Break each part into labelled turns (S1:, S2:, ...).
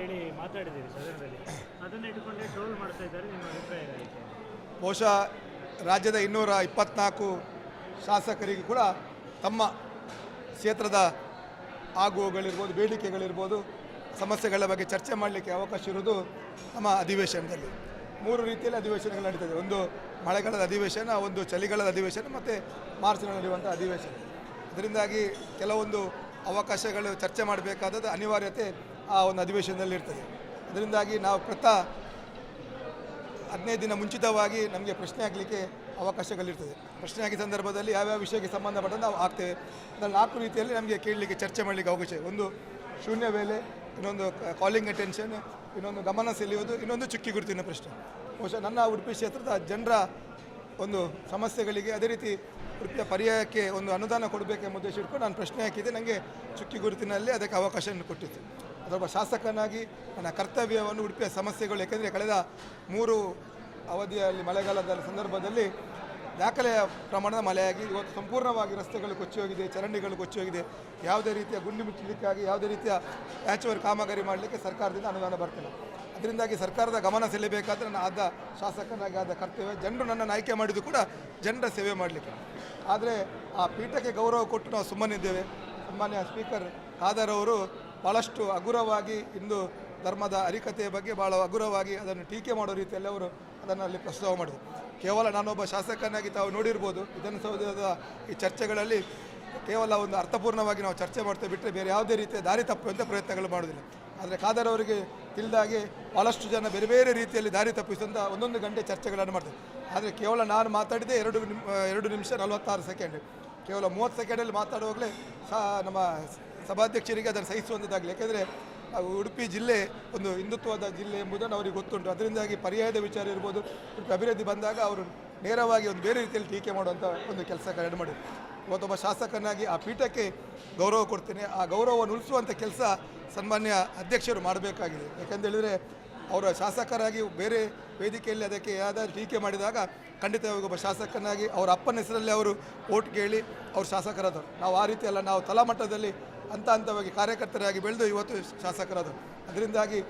S1: ಹೇಳಿ ಸದನದಲ್ಲಿ. ಅದನ್ನ ಇಟ್ಕೊಂಡೆ ಟ್ರೋಲ್ ಮಾಡ್ತಾ ಇದ್ದಾರೆ, ನಿಮ್ಮ ಅಭಿಪ್ರಾಯ
S2: ಬಹುಶಃ ರಾಜ್ಯದ ಇನ್ನೂರ ಇಪ್ಪತ್ನಾಲ್ಕು ಶಾಸಕರಿಗೂ ಕೂಡ ತಮ್ಮ ಕ್ಷೇತ್ರದ ಆಗುವಗಳಿರ್ಬೋದು, ಬೇಡಿಕೆಗಳಿರ್ಬೋದು, ಸಮಸ್ಯೆಗಳ ಬಗ್ಗೆ ಚರ್ಚೆ ಮಾಡಲಿಕ್ಕೆ ಅವಕಾಶ ಇರುವುದು ನಮ್ಮ ಅಧಿವೇಶನದಲ್ಲಿ. ಮೂರು ರೀತಿಯಲ್ಲಿ ಅಧಿವೇಶನಗಳು ನಡೀತದೆ. ಒಂದು ಮಳೆಗಾಲದ ಅಧಿವೇಶನ, ಒಂದು ಚಳಿಗಾಲದ ಅಧಿವೇಶನ ಮತ್ತು ಮಾರ್ಚ್ನಲ್ಲಿ ನಡೆಯುವಂಥ ಅಧಿವೇಶನ. ಇದರಿಂದಾಗಿ ಕೆಲವೊಂದು ಅವಕಾಶಗಳು ಚರ್ಚೆ ಮಾಡಬೇಕಾದದ್ದು ಅನಿವಾರ್ಯತೆ ಆ ಒಂದು ಅಧಿವೇಶನದಲ್ಲಿ ಇರ್ತದೆ. ಅದರಿಂದಾಗಿ ನಾವು ಪ್ರತಾ ಹದಿನೈದು ದಿನ ಮುಂಚಿತವಾಗಿ ನಮಗೆ ಪ್ರಶ್ನೆ ಆಗಲಿಕ್ಕೆ ಅವಕಾಶಗಳಿರ್ತದೆ. ಪ್ರಶ್ನೆ ಆಗಿದ ಸಂದರ್ಭದಲ್ಲಿ ಯಾವ್ಯಾವ ವಿಷಯಕ್ಕೆ ಸಂಬಂಧಪಟ್ಟಂತೆ ನಾವು ಆಗ್ತೇವೆ ಅದರಲ್ಲಿ ನಾಲ್ಕು ರೀತಿಯಲ್ಲಿ ನಮಗೆ ಕೇಳಲಿಕ್ಕೆ ಚರ್ಚೆ ಮಾಡಲಿಕ್ಕೆ ಅವಕಾಶ ಒಂದು ಶೂನ್ಯ ವೇಳೆ, ಇನ್ನೊಂದು ಕಾಲಿಂಗ್ ಅಟೆನ್ಷನ್ ಇನ್ನೊಂದು ಗಮನ ಸೆಳೆಯುವುದು, ಇನ್ನೊಂದು ಚುಕ್ಕಿ ಗುರುತಿನ ಪ್ರಶ್ನೆ. ಬಹುಶಃ ನನ್ನ ಉಡುಪಿ ಕ್ಷೇತ್ರದ ಜನರ ಒಂದು ಸಮಸ್ಯೆಗಳಿಗೆ ಅದೇ ರೀತಿ ಉಡುಪಿಯ ಪರ್ಯಾಯಕ್ಕೆ ಒಂದು ಅನುದಾನ ಕೊಡಬೇಕೆಂಬ ಉದ್ದೇಶ ಇಟ್ಕೊಂಡು ನಾನು ಪ್ರಶ್ನೆ ಹಾಕಿದ್ದೆ. ನನಗೆ ಚುಕ್ಕಿ ಗುರುತಿನಲ್ಲಿ ಅದಕ್ಕೆ ಅವಕಾಶವನ್ನು ಕೊಟ್ಟಿತ್ತು ಅದೊಬ್ಬ ಶಾಸಕನಾಗಿ ನನ್ನ ಕರ್ತವ್ಯವನ್ನು ಉಡುಪಿಯ ಸಮಸ್ಯೆಗಳು, ಏಕೆಂದರೆ ಕಳೆದ ಮೂರು ಅವಧಿಯಲ್ಲಿ ಮಳೆಗಾಲದ ಸಂದರ್ಭದಲ್ಲಿ ದಾಖಲೆಯ ಪ್ರಮಾಣದ ಮಳೆಯಾಗಿ, ಇವತ್ತು ಸಂಪೂರ್ಣವಾಗಿ ರಸ್ತೆಗಳು ಕೊಚ್ಚಿ ಹೋಗಿದೆ, ಚರಂಡಿಗಳು ಕೊಚ್ಚಿ ಹೋಗಿದೆ. ಯಾವುದೇ ರೀತಿಯ ಗುಂಡಿ ಮುಚ್ಚಲಿಕ್ಕಾಗಿ ಯಾವುದೇ ರೀತಿಯ ಪ್ಯಾಚ್ವರ್ ಕಾಮಗಾರಿ ಮಾಡಲಿಕ್ಕೆ ಸರ್ಕಾರದಿಂದ ಅನುದಾನ ಬರ್ತಿಲ್ಲ. ಅದರಿಂದಾಗಿ ಸರ್ಕಾರದ ಗಮನ ಸೆಳೆಯಬೇಕಾದ್ರೆ ನಾನು ಆದ ಶಾಸಕನಾಗಿ ಆದ ಕರ್ತವ್ಯ. ಜನರು ನನ್ನನ್ನು ಆಯ್ಕೆ ಮಾಡಿದ್ದು ಕೂಡ ಜನರ ಸೇವೆ ಮಾಡಲಿಕ್ಕೆ. ಆದರೆ ಆ ಪೀಠಕ್ಕೆ ಗೌರವ ಕೊಟ್ಟು ನಾವು ಸುಮ್ಮನಿದ್ದೇವೆ. ಸುಮ್ಮನೆ ಸ್ಪೀಕರ್ ಖಾದರ್ ಅವರು ಭಾಳಷ್ಟು ಹಗುರವಾಗಿ ಇಂದು ಧರ್ಮದ ಅರಿಕತೆಯ ಬಗ್ಗೆ ಭಾಳ ಹಗುರವಾಗಿ ಅದನ್ನು ಟೀಕೆ ಮಾಡೋ ರೀತಿಯಲ್ಲಿ ಅವರು ಅದನ್ನು ಅಲ್ಲಿ ಪ್ರಸ್ತಾವ ಮಾಡಿದರು. ಕೇವಲ ನಾನೊಬ್ಬ ಶಾಸಕನಾಗಿ ತಾವು ನೋಡಿರ್ಬೋದು ವಿಧಾನಸೌಧದ ಈ ಚರ್ಚೆಗಳಲ್ಲಿ ಕೇವಲ ಒಂದು ಅರ್ಥಪೂರ್ಣವಾಗಿ ನಾವು ಚರ್ಚೆ ಮಾಡ್ತೇವೆ ಬಿಟ್ಟರೆ ಬೇರೆ ಯಾವುದೇ ರೀತಿಯ ದಾರಿ ತಪ್ಪುವಂಥ ಪ್ರಯತ್ನಗಳು ಮಾಡೋದಿಲ್ಲ ಆದರೆ ಖಾದರ್ ಅವರಿಗೆ ತಿಳಿದಾಗೆ ಭಾಳಷ್ಟು ಜನ ಬೇರೆ ಬೇರೆ ರೀತಿಯಲ್ಲಿ ದಾರಿ ತಪ್ಪಿಸಿದಂಥ ಒಂದೊಂದು ಗಂಟೆ ಚರ್ಚೆಗಳನ್ನು ಮಾಡ್ತಾರೆ. ಆದರೆ ಕೇವಲ ನಾನು ಮಾತಾಡಿದೆ ಎರಡು ನಿಮ್, ಎರಡು ನಿಮಿಷ ನಲವತ್ತಾರು ಸೆಕೆಂಡ್. ಕೇವಲ ಮೂವತ್ತು ಸೆಕೆಂಡಲ್ಲಿ ಮಾತಾಡುವಾಗಲೇ ಸಹ ನಮ್ಮ ಸಭಾಧ್ಯಕ್ಷರಿಗೆ ಅದನ್ನು ಸಹಿಸುವಂಥದ್ದಾಗಲಿ ಯಾಕೆಂದರೆ ಉಡುಪಿ ಜಿಲ್ಲೆ ಒಂದು ಹಿಂದುತ್ವದ ಜಿಲ್ಲೆ ಎಂಬುದನ್ನು ಅವರಿಗೆ ಗೊತ್ತುಂಟು. ಅದರಿಂದಾಗಿ ಪರ್ಯಾಯದ ವಿಚಾರ ಇರ್ಬೋದು, ಉಡುಪಿ ಅಭಿವೃದ್ಧಿ ಬಂದಾಗ ಅವರು ನೇರವಾಗಿ ಒಂದು ಬೇರೆ ರೀತಿಯಲ್ಲಿ ಟೀಕೆ ಮಾಡುವಂಥ ಒಂದು ಕೆಲಸ ಕಾರ್ಯ ಮಾಡಿ ಇವತ್ತೊಬ್ಬ ಶಾಸಕನಾಗಿ ಆ ಪೀಠಕ್ಕೆ ಗೌರವ ಕೊಡ್ತೇನೆ. ಆ ಗೌರವವನ್ನು ಉಳಿಸುವಂಥ ಕೆಲಸ ಸನ್ಮಾನ್ಯ ಅಧ್ಯಕ್ಷರು ಮಾಡಬೇಕಾಗಿದೆ. ಯಾಕೆಂದೇಳಿದರೆ ಅವರ ಶಾಸಕರಾಗಿ ಬೇರೆ ವೇದಿಕೆಯಲ್ಲಿ ಅದಕ್ಕೆ ಯಾವುದಾದ್ರು ಟೀಕೆ ಮಾಡಿದಾಗ ಖಂಡಿತವಾಗಿ ಒಬ್ಬ ಶಾಸಕನಾಗಿ ಅವರ ಅಪ್ಪನ ಹೆಸರಲ್ಲಿ ಅವರು ಓಟ್ ಕೇಳಿ ಅವರು ಶಾಸಕರಾದರು ನಾವು ಆ ರೀತಿ ಅಲ್ಲ ನಾವು ತಳಮಟ್ಟದಲ್ಲಿ ಹಂತ ಹಂತವಾಗಿ ಕಾರ್ಯಕರ್ತರಾಗಿ ಬೆಳೆದು ಇವತ್ತು ಶಾಸಕರಾದರು. ಅದರಿಂದಾಗಿ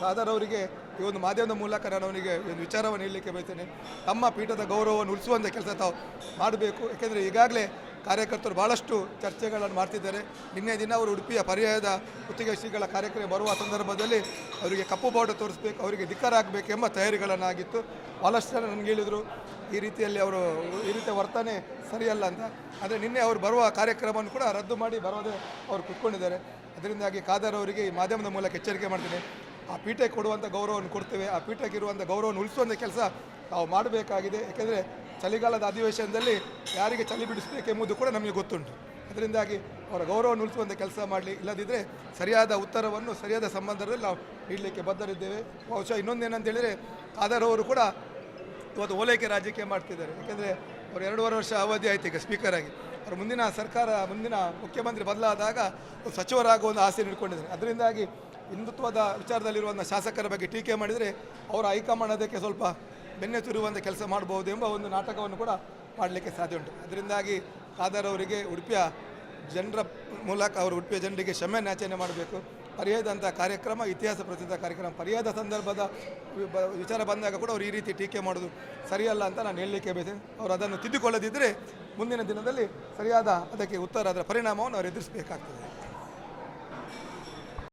S2: ಖಾದರ್ ಅವರಿಗೆ ಈ ಒಂದು ಮಾಧ್ಯಮದ ಮೂಲಕ ನಾನು ಅವನಿಗೆ ಒಂದು ವಿಚಾರವನ್ನು ಹೇಳಲಿಕ್ಕೆ ಬಯಸ್ತೇನೆ. ತಮ್ಮ ಪೀಠದ ಗೌರವವನ್ನು ಉಳಿಸುವಂಥ ಕೆಲಸ ತಾವು ಮಾಡಬೇಕು. ಯಾಕೆಂದರೆ ಈಗಾಗಲೇ ಕಾರ್ಯಕರ್ತರು ಭಾಳಷ್ಟು ಚರ್ಚೆಗಳನ್ನು ಮಾಡ್ತಿದ್ದಾರೆ. ನಿನ್ನೆ ದಿನ ಅವರು ಉಡುಪಿಯ ಪರ್ಯಾಯದ ಗುತ್ತಿಗೆ ಶ್ರೀಗಳ ಕಾರ್ಯಕ್ರಮ ಬರುವ ಸಂದರ್ಭದಲ್ಲಿ ಅವರಿಗೆ ಕಪ್ಪು ಬಾವುಟ ತೋರಿಸ್ಬೇಕು, ಅವರಿಗೆ ಧಿಕ್ಕರಾಗಬೇಕೆಂಬ ತಯಾರಿಗಳನ್ನಾಗಿತ್ತು. ಭಾಳಷ್ಟು ಜನ ನನಗೆ ಹೇಳಿದರು. ಈ ರೀತಿಯಲ್ಲಿ ಅವರು ಈ ರೀತಿಯ ವರ್ತನೆ ಸರಿಯಲ್ಲ ಅಂತ. ಆದರೆ ನಿನ್ನೆ ಅವರು ಬರುವ ಕಾರ್ಯಕ್ರಮವನ್ನು ಕೂಡ ರದ್ದು ಮಾಡಿ ಬರೋದೇ ಅವರು ಕುತ್ಕೊಂಡಿದ್ದಾರೆ. ಅದರಿಂದಾಗಿ ಖಾದರ್ ಅವರಿಗೆ ಈ ಮಾಧ್ಯಮದ ಮೂಲಕ ಎಚ್ಚರಿಕೆ ಮಾಡ್ತೀನಿ. ಆ ಪೀಠಕ್ಕೆ ಕೊಡುವಂಥ ಗೌರವವನ್ನು ಕೊಡ್ತೇವೆ. ಆ ಪೀಠಕ್ಕೆ ಇರುವಂಥ ಗೌರವವನ್ನು ಉಳಿಸುವಂಥ ಕೆಲಸ ನಾವು ಮಾಡಬೇಕಾಗಿದೆ. ಏಕೆಂದರೆ ಚಳಿಗಾಲದ ಅಧಿವೇಶನದಲ್ಲಿ ಯಾರಿಗೆ ಚಳಿ ಬಿಡಿಸಬೇಕೆಂಬುದು ಕೂಡ ನಮಗೆ ಗೊತ್ತುಂಟು. ಅದರಿಂದಾಗಿ ಅವರ ಗೌರವವನ್ನು ಉಳಿಸುವಂಥ ಕೆಲಸ ಮಾಡಲಿ. ಇಲ್ಲದಿದ್ದರೆ ಸರಿಯಾದ ಉತ್ತರವನ್ನು, ಸರಿಯಾದ ಸಂಬಂಧದಲ್ಲಿ ನಾವು ನೀಡಲಿಕ್ಕೆ ಬದ್ಧರಿದ್ದೇವೆ. ಬಹುಶಃ ಇನ್ನೊಂದೇನಂತ ಹೇಳಿದರೆ ಖಾದರ್ ಅವರು ಕೂಡ ಇವತ್ತು ಓಲೈಕೆ ರಾಜಕೀಯ ಮಾಡ್ತಿದ್ದಾರೆ. ಯಾಕೆಂದರೆ ಅವರು ಎರಡೂವರೆ ವರ್ಷ ಅವಧಿ ಆಯ್ತು ಈಗ ಸ್ಪೀಕರ್ ಆಗಿ. ಅವರು ಮುಂದಿನ ಸರ್ಕಾರ, ಮುಂದಿನ ಮುಖ್ಯಮಂತ್ರಿ ಬದಲಾದಾಗ ಸಚಿವರಾಗುವ ಒಂದು ಆಸೆ ಇಟ್ಕೊಂಡಿದ್ದಾರೆ ಅದರಿಂದಾಗಿ ಹಿಂದುತ್ವದ ವಿಚಾರದಲ್ಲಿರುವಂಥ ಶಾಸಕರ ಬಗ್ಗೆ ಟೀಕೆ ಮಾಡಿದರೆ ಅವರ ಹೈಕಮಾಂಡ್ ಅದಕ್ಕೆ ಸ್ವಲ್ಪ ಬೆನ್ನೆ ಕೆಲಸ ಮಾಡಬಹುದು ಎಂಬ ಒಂದು ನಾಟಕವನ್ನು ಕೂಡ ಮಾಡಲಿಕ್ಕೆ ಸಾಧ್ಯ ಉಂಟು. ಅದರಿಂದಾಗಿ ಖಾದರ್ ಅವರಿಗೆ ಉಡುಪಿಯ ಜನರ ಮೂಲಕ ಅವರು ಉಡುಪಿಯ ಜನರಿಗೆ ಕ್ಷಮೆ ಆಚರಣೆ ಮಾಡಬೇಕು. ಪರ್ಯಾಯದಂಥ ಕಾರ್ಯಕ್ರಮ, ಇತಿಹಾಸ ಪ್ರಸಿದ್ಧ ಕಾರ್ಯಕ್ರಮ. ಪರ್ಯಾಯದ ಸಂದರ್ಭದ ವಿಚಾರ ಬಂದಾಗ ಕೂಡ ಅವರು ಈ ರೀತಿ ಟೀಕೆ ಮಾಡೋದು ಸರಿಯಲ್ಲ ಅಂತ ನಾನು ಹೇಳಲಿಕ್ಕೆ ಬಯಸ್ತೇನೆ. ಅವರು ಅದನ್ನು ತಿದ್ದುಕೊಳ್ಳದಿದ್ದರೆ ಮುಂದಿನ ದಿನದಲ್ಲಿ ಸರಿಯಾದ ಅದಕ್ಕೆ ಉತ್ತರ, ಅದರ ಪರಿಣಾಮವನ್ನು ಅವರು ಎದುರಿಸಬೇಕಾಗ್ತದೆ.